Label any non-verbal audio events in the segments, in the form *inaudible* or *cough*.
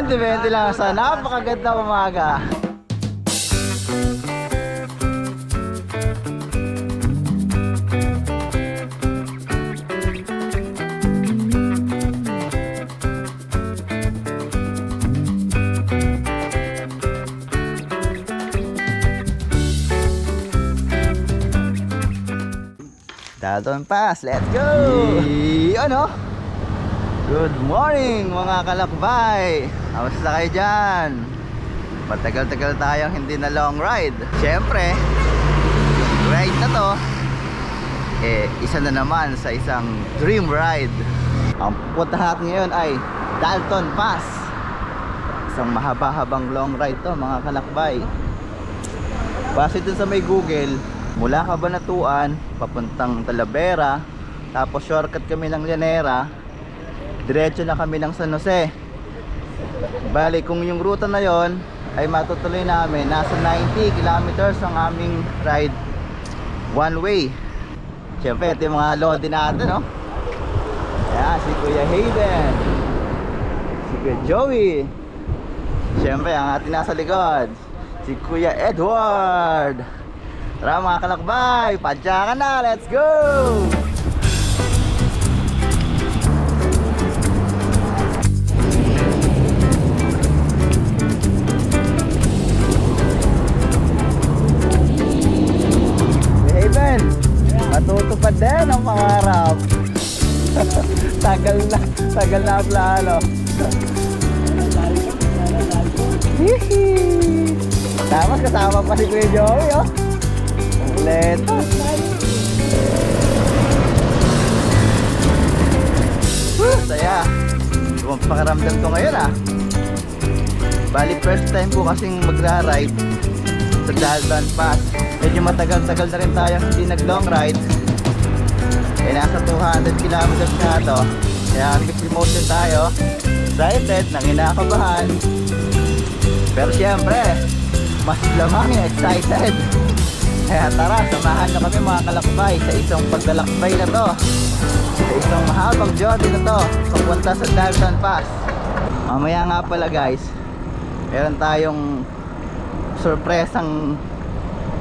20-20 lang sa napakaganda umaga. Dalton Pass, let's go! Ano? Good morning mga kalakbay! Kamusta kayo dyan? Matagal-tagal tayong hindi na long ride. Siyempre, ride na to, eh, isa na naman sa isang dream ride. Ang pupunta natin ngayon ay Dalton Pass. Isang mahaba-habang long ride to mga kalakbay. Base dun sa may Google, mula Cabanatuan, papuntang Talavera, tapos shortcut kami ng Llanera, diretso na kami ng San Jose. Bali, kung yung ruta na yon ay matutuloy namin, nasa 90 kilometers ang aming ride one way. Siyempre, ito yung mga lodi natin, no? Ayan, si Kuya Hayden, si Kuya Joey, Siyempre, ang ating nasa likod, si Kuya Edward. Tara mga kalakbay, padya ka na, let's go! Tagal na plano. Hihi. Tapos kasama pa si Kuya Joey, oh. Woo, saya. Yung pakiramdam ko ngayon, ah. Bali, first time ko kasing magra-ride sa Dalton Pass. Medyo matagal-tagal na rin tayo hindi nag-long ride. Eh, nasa 200 kilometers na to. Kaya mixed emotion tayo. Excited, nanginakabahan. Pero siyempre, mas lamang yung excited. Kaya tara, samahan nyo kami mga kalakbay sa isang paglalakbay na to. Sa isang mahabang journey na to, papunta sa Dalton Pass. Mamaya nga pala guys, meron tayong surpresang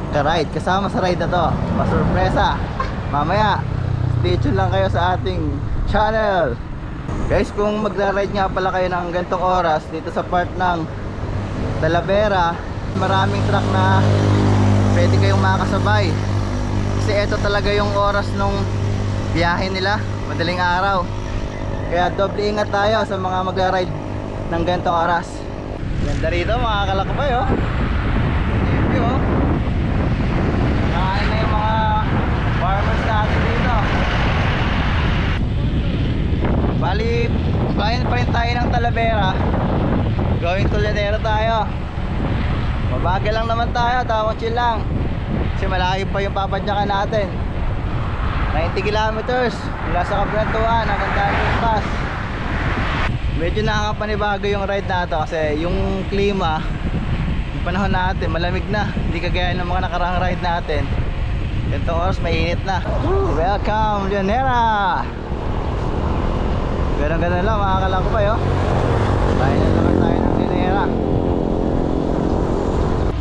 ka-ride. Kasama sa ride na to, masurpresa. Mamaya, stay tuned lang kayo sa ating channel. Guys, kung magra-ride nga pala kayo ng gantong oras dito sa part ng Talavera, maraming truck na pwede kayong makasabay. Kasi ito talaga yung oras nung biyahe nila, madaling araw. Kaya doble ingat tayo sa mga magra-ride ng gantong oras. Ganda rito mga kalakbay oh. Thank you oh. Nakain na yung mga farmers natin dito. Bali, bayan pa rin tayo ng Talavera. Going to Llanera tayo. Mabagal lang naman tayo, tamang chill lang. Kasi malayo pa yung papadyakan natin. 90 kilometers mula sa Cabrantuan hanggang Diamond Pass. Medyo nakakapanibago yung ride na to kasi yung klima, yung panahon natin, malamig na. Hindi kagaya ng mga nakaraang ride natin. Ganitong oras, mainit na. Welcome, Llanera! Ganun ganun lang, mga kalakbay oh. Tayo na naman tayo ng Llanera.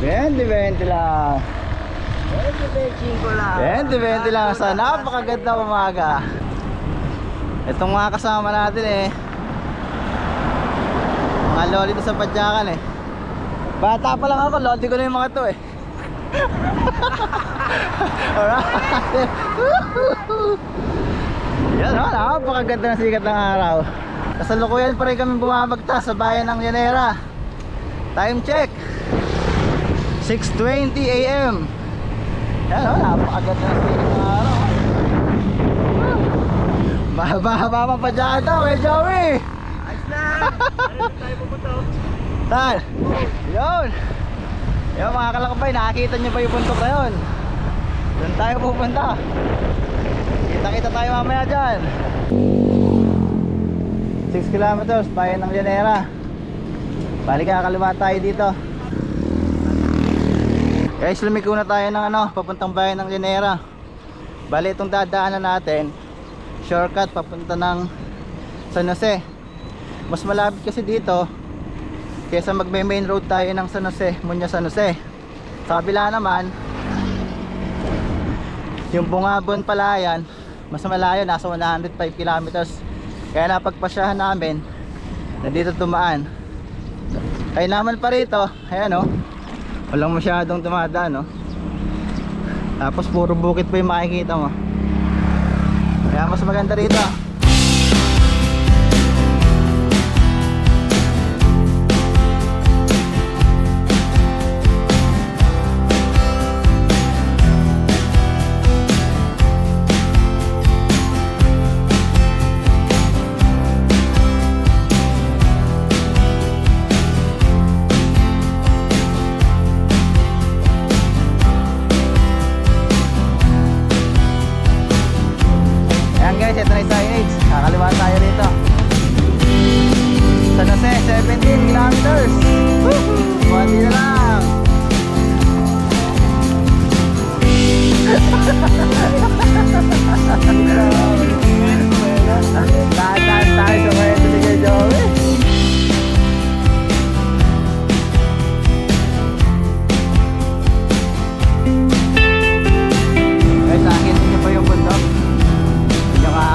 20-20 lang. 20-25 lang. 20-20 lang sa napakaganda umaga. Itong mga kasama natin eh. Mga loli sa padyakan eh. Bata pa lang ako, loli ko na yung mga to eh. *laughs* Alright. *laughs* Yan o, napakaganda ng sikat ng araw. Kasalukuyan pa rin kami bumabagta sa bayan ng Llanera. Time check. 6.20 a.m. Yan o, napakaganda ng sikat ng araw. Mahaba-haba pa pa dyan to, kay Joey. Ayos! Ayos tayo pupunta. Saan? Yun. Yung mga kalakbay, nakakita nyo pa yung bundok na yun. Doon tayo pupunta. Kita-kita tayo mamaya dyan. 6 kilometers, bayan ng Llanera. Balik kakaliwa tayo dito. Guys, lumiko na tayo ng ano, papuntang bayan ng Llanera. Bali itong dadaanan natin, shortcut papunta ng San Jose. Mas malapit kasi dito kesa magme main road tayo ng San Jose, Munya San Jose. Sa kabila naman, yung Bungabon Palayan, mas malayo, nasa 105 kilometers. Kaya napagpasyahan namin, na dito tumaan. Kaya naman pa rito, ayan o, walang masyadong dumadaan no. Tapos puro bukit pa yung makikita mo. Kaya mas maganda rito. Guys, ito na yung signage. Kakaliwa tayo rito. San Jose, 17 kilometers. Woohoo! Konti na lang. *laughs* Tahan-tahan tayo sa ni Kuya Joey.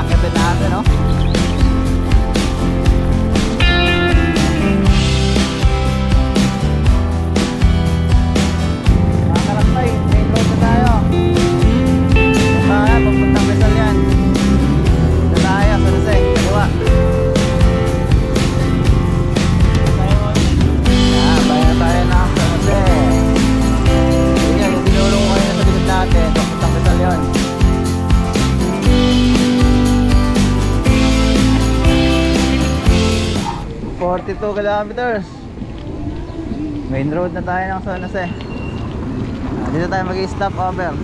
Yung aakitin natin, no? Kilometers. Main road na tayo ng San Jose. Ah, Dito tayo mag-stop over.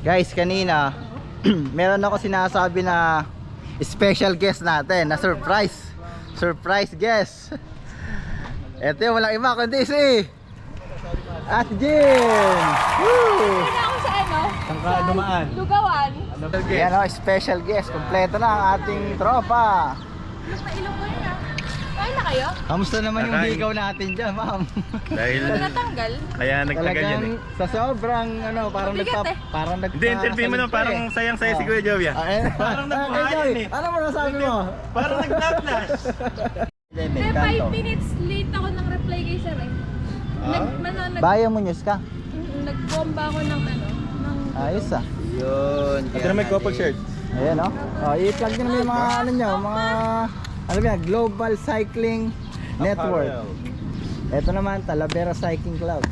Guys, kanina *clears throat* meron ako sinasabi na special guest natin na surprise. Surprise guest. *laughs* Ito yung walang iba kundi si At Jim. Woo! Kaya ako sa ano? Saan ka dumaan? Lugawan. Ano Yan o, special guest. Kompleto na ang ating tropa. Na ilog ko yun ah. Kain na kayo? Kamusta naman yung Kakain. higaw natin dyan, ma'am? Dahil Natanggal? kaya nagtagal yan eh. sa sobrang ano, parang Mabigat nagpa, eh. parang nagpa Hindi, interview mo naman parang sayang-saya si Kuya Joey ah. Eh. Parang *laughs* Joey, eh. Ano mo nasabi mo? Parang nag-flash. Eh, 5 minutes late ako ng reply kay sir eh. Nag, ano, nag, Bayo mo news ka. Mm, nag-bomba ako ng ano, ng... Ayos ah. Yun. Ito na may couple shirt. Ayan o. Oh, i-plug nyo naman yung mga ano nyo, mga ano ba yan, Global Cycling Network. Ito naman, Talavera Cycling Club.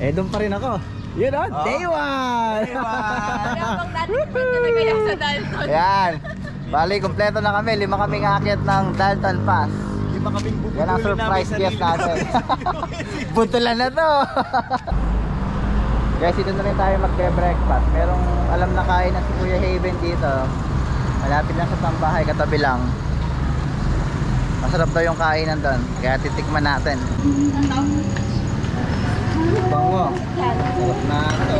Eh, doon pa rin ako. Yun o, day one! Habang natin na kaya sa Dalton. Ayan. Bali, kompleto na kami. Lima kaming aakyat ng Dalton Pass. Lima kaming bubulin Yan ang surprise guest natin. *laughs* Buntulan na to. Guys, dito na rin tayo magbe-breakfast. Merong alam na kain na si Kuya Haven dito. Malapit lang sa tambahay, katabi lang. Masarap daw yung kainan doon. Kaya titikman natin. Bango. Sarap na ito.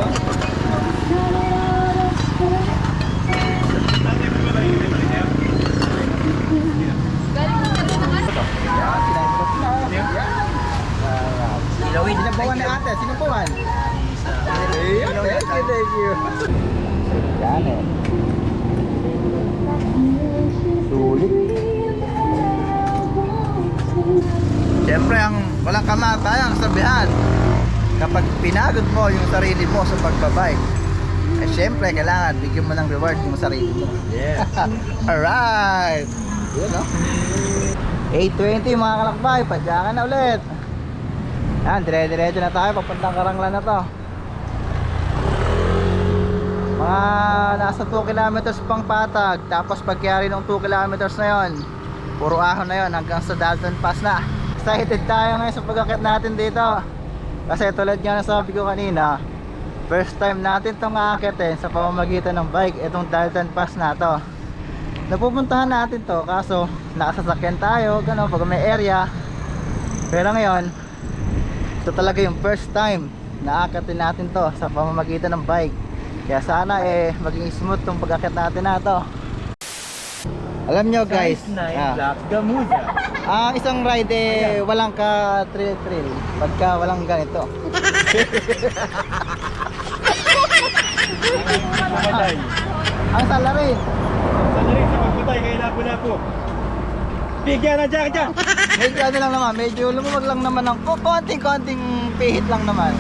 Kapag pinagod mo yung sarili mo sa pagbabike, eh siyempre, kailangan bigyan mo ng reward yung sarili mo. Yes. *laughs* Alright! Yun no? 8.20 mga kalakbay, padyakan na ulit. Yan, dire-diretso na tayo, papuntang Karanglan na to. Mga nasa 2 kilometers pang patag, tapos pagkiyari ng 2 kilometers na yon, puro ahon na yon hanggang sa Dalton Pass na. Excited tayo ngayon sa pagkakit natin dito. Kasi tulad nga na sabi ko kanina, first time natin itong aakitin sa pamamagitan ng bike, itong Dalton Pass na to. Napupuntahan natin to kaso nakasasakyan tayo, gano'n, pag may area. Pero ngayon, ito talaga yung first time naakatin natin to sa pamamagitan ng bike. Kaya sana eh maging smooth tong pagkakit natin na to. Alam nyo guys, ah, Black Gamuja. Ah, isang ride eh walang ka trail trail pagka walang ganito. Mamatay. *laughs* Ang salarin, Sana rin sa pagpatay kay Lapu-Lapu. Bigyan na dyan dyan. medyo ano lang naman, medyo lumuwag lang naman ng ko- konting-konting pihit lang naman.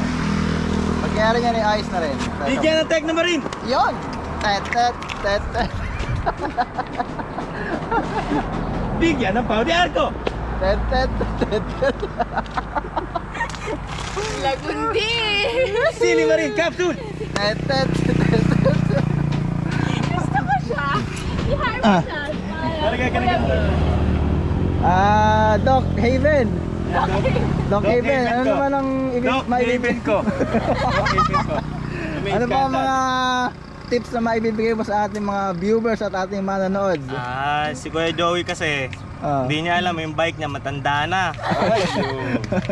Pagkayari niya rin ayos na rin. Bigyan ng tech na marin. Yun! Tet, tet, tet, tet. *laughs* Bigyan ng pao de arco. Tet, tet, tet, tet. Lagundi! Sili marin, capsule. Tet, tet, tet, tet. Gusto ko siya. I-harm Ah. siya. Talaga Ah, Doc Haven. Doc Doc Haven, Haven ano ko. naman ang ibig Doc? David ko. Doc, David ko. *laughs* Ano ba mga tips na maibibigay mo sa ating mga viewers at ating manonood? Ah, si Kuya Joey kasi, Ah. hindi niya alam yung bike niya matanda na.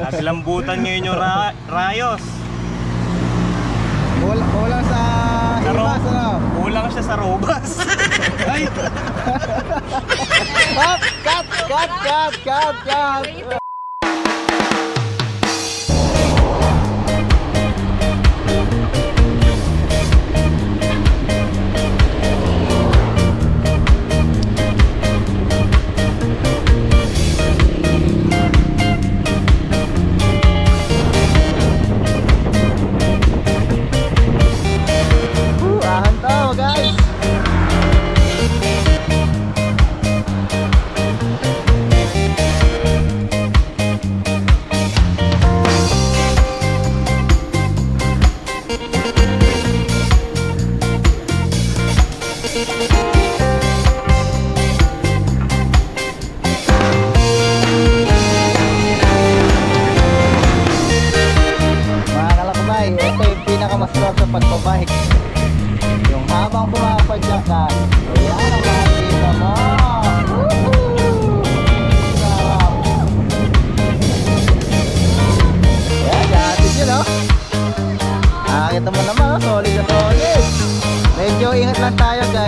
At lambutan ngayon yung ra- rayos. Wala, wala sa Sa ro- ano? Kulang siya sa robas. Ay, *laughs* Cut, cut, cut, cut, cut,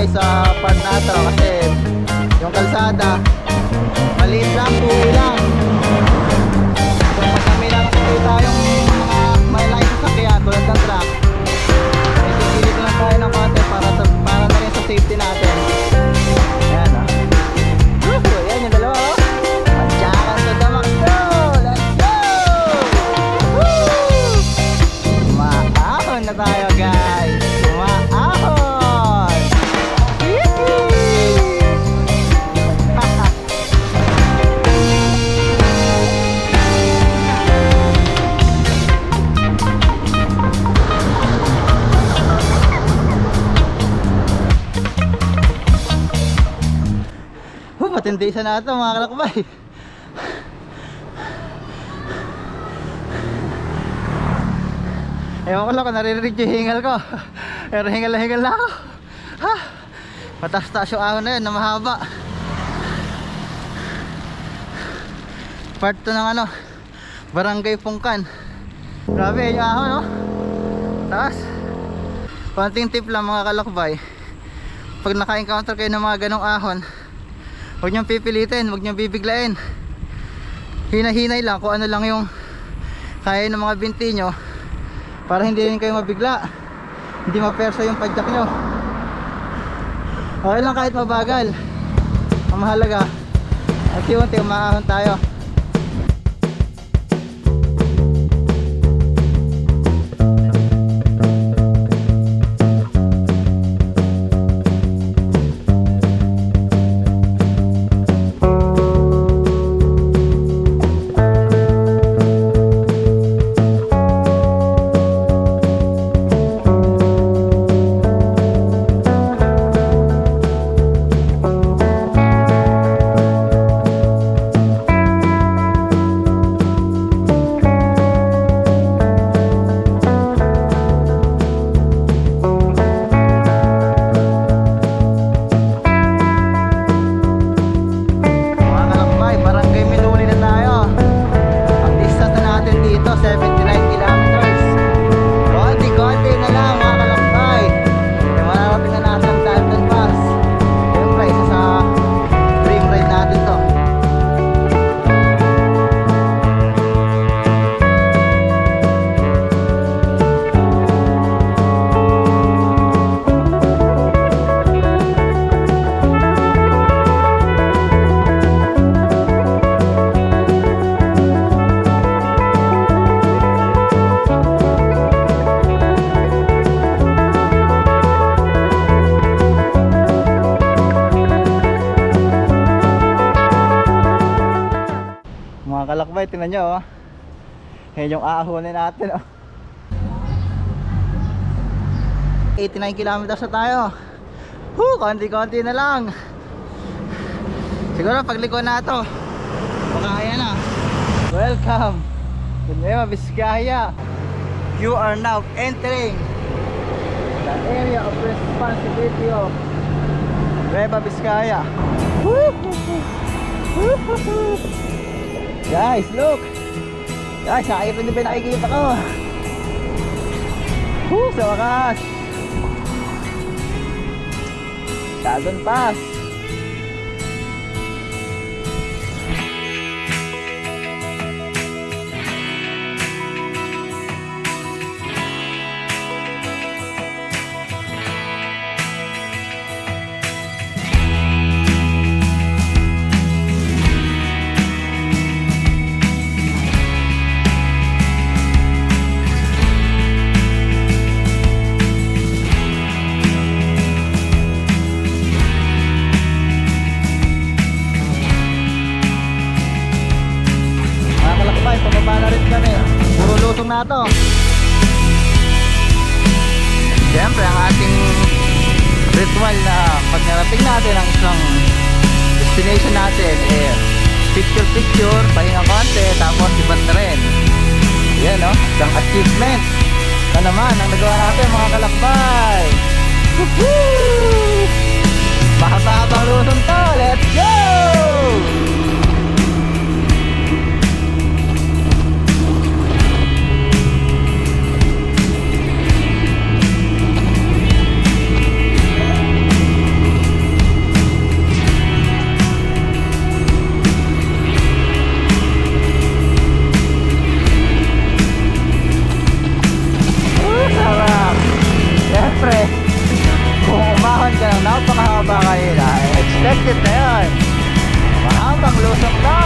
guys sa part na to kasi yung kalsada, maliit lang, tuwi lang. So pag kami lang kasi tayong mga may license sa kaya tulad ng truck, pilit lang tayo ng konti para, sa, para na rin sa safety natin. Ayan o. Woohoo! Ayan yung dalawa o. To the max go! Let's go! Woo! Na tayo guys! Oh, matindi isa na ito mga kalakbay. Ewan ko lang kung naririnig yung hingal ko. Pero hingal na hingal na ako. Ha? Mataas-taas yung ahon na yun na mahaba. Part 2 ng ano, Barangay Pungkan. Grabe yung ahon no? Taas. Konting tip lang mga kalakbay. Pag naka-encounter kayo ng mga ganong ahon, Huwag niyong pipilitin, huwag niyong bibiglain. Hinahinay lang kung ano lang yung kaya ng mga binti nyo para hindi rin kayo mabigla. Hindi mapersa yung padyak nyo. Okay lang kahit mabagal. Ang mahalaga, unti-unti umaahon tayo. Tinan nyo oh. Yan yung aahonin natin oh. 89 kilometers na tayo. Woo, konti-konti na lang. Siguro pagliko na to. Makakaya na. Welcome to Nueva Vizcaya. You are now entering the area of responsibility of Nueva Vizcaya. Woo! Woo! Guys, look! Guys, nakikita niyo ba nakikita ko? Woo! Sa wakas! Dragon Pass! Destination natin, eh, picture picture, pahinga konti, tapos iban na rin. Yan, no? Isang achievement na naman ang nagawa natin mga kalakbay. Mahaba-habang lutong to. Let's go! Expected na yun. Mahabang lusok na!